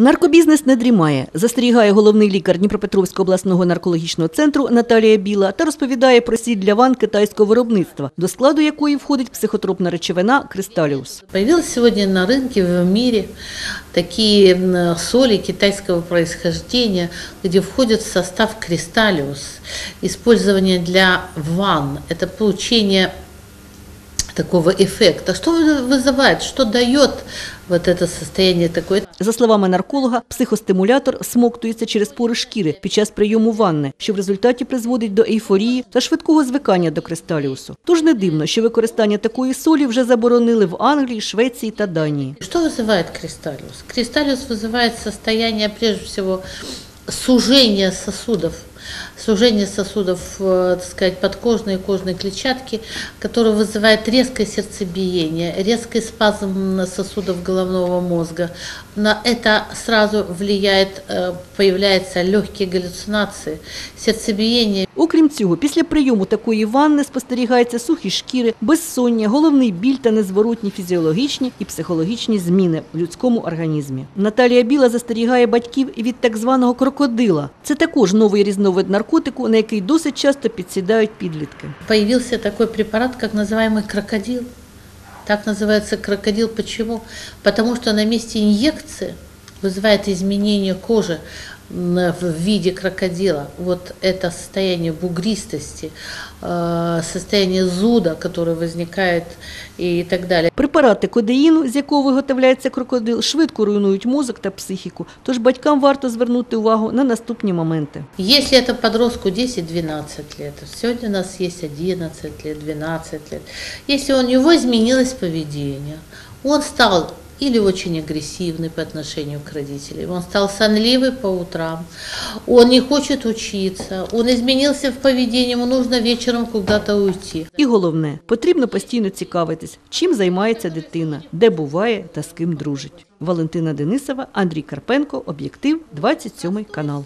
Наркобізнес не дрімає, застерігає головний лікар Дніпропетровського обласного наркологічного центру Наталія Біла та розповідає про сіль для ван китайського виробництва, до складу якої входить психотропна речовина Кристаліус. Появилось сегодня на рынке в мире такие м, соли китайского происхождения, где входит в состав кристаллиус. Использование для ванн – это получение такого эффекта. Что вызывает, что дает вот это состояние такое? За словами нарколога, психостимулятор всмоктується через пори шкіри під час прийому ванни, що в результаті призводить до ейфорії та швидкого звикання до кристаліусу. Тож не дивно, що використання такої солі вже заборонили в Англії, Швеції та Данії. Что вызывает кристаллиус? Кристаллиус вызывает состояние, прежде всего, сужения сосудов, сужение сосудов, э, так сказать, подкожной и кожной клетчатки, которое вызывает резкое сердцебиение, резкий спазм сосудов головного мозга. На это сразу влияет, э, появляются легкие галлюцинации, сердцебиение, Окрім цього, після прийому такої ванни спостерігається сухі шкіри, безсоння, головний біль та незворотні фізіологічні і психологічні зміни в людському організмі. Наталія Біла застерігає батьків і від так званого крокодила. Це також новий різновид наркотику, на який досить часто підсідають підлітки. появился такой препарат, как называемый крокодил. Так называется крокодил. Почему? Потому что на месте инъекции вызывает изменение кожи м, в виде крокодила. Вот это состояние бугристости, э, состояние зуда, которое возникает и так далее. Препарати кодеїну, з якого виготовляється крокодил, швидко руйнують мозок та психіку. Тож батькам варто звернути увагу на наступні моменти. Если это подростку 10-12 лет, сегодня у нас есть 11 лет, 12 лет, если у него изменилось поведение, он стал или очень агрессивный по отношению к родителям, он стал сонливый по утрам, он не хочет учиться, он изменился в поведении, ему нужно вечером куда-то уйти. І головне, потрібно постійно цікавитись, чим займається дитина, де буває та з ким дружить. Валентина Денисова, Андрій Карпенко, Об'єктив, 27 канал.